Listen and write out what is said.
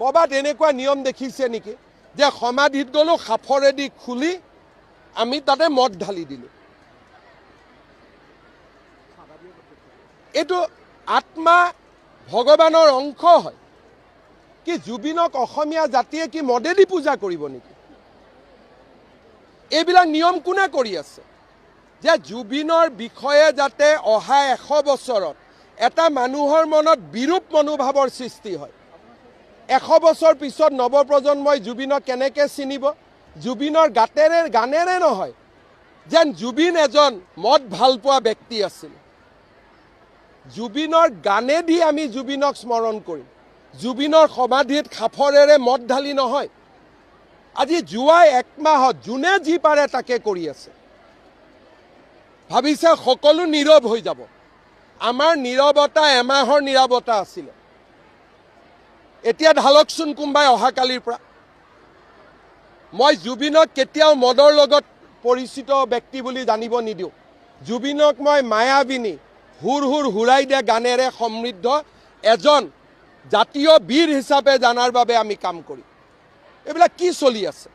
ক'ৰবাত এনেকুৱা নিয়ম দেখিছে নেকি যে সমাধিত গ'লোঁ সাফৰেদি খুলি আমি তাতে মদ ঢালি দিলোঁ। এইটো আত্মা ভগৱানৰ অংশ হয়। কি জুবিনক অসমীয়া জাতিয়ে কি মদেদি পূজা কৰিব নেকি? এইবিলাক নিয়ম কোনে কৰি আছে? যে জুবিনৰ বিষয়ে যাতে অহা এশ বছৰত এটা মানুহৰ মনত বিৰূপ মনোভাৱৰ সৃষ্টি হয়। এশ বছৰ পিছত নৱপ্ৰজন্মই জুবিনক কেনেকৈ চিনিব? জুবিনৰ গাতেৰে, গানেৰে নহয়, যেন জুবিন এজন মদ ভালো পোৱা ব্যক্তি আছিল। জুবিনৰ গানেদি আমি জুবিনক স্মৰণ কৰিম। জুবিনৰ সমাধিত সাফৰেৰে মদ ঢালি নহয়, আজি যোৱা এক মাহত যোনে যি পাৰে তাকে কৰি আছে। ভাবিছে সকলো নীৰৱ হৈ যাব। আমাৰ নীৰৱতা এমাহৰ নীৰৱতা আছিলে। এতিয়া ঢালকচোন কোনোবাই অহাকালিৰ পৰা। মই জুবিনক কেতিয়াও মদৰ লগত পৰিচিত ব্যক্তি বুলি জানিব নিদিওঁ। জুবিনক মই মায়াবিনী হুৰ হুৰ হুৰাই দিয়া গানেৰে সমৃদ্ধ এজন জাতীয় বীৰ হিচাপে জনাৰ বাবে আমি কাম কৰিম। এইবিলাক কি চলি আছে?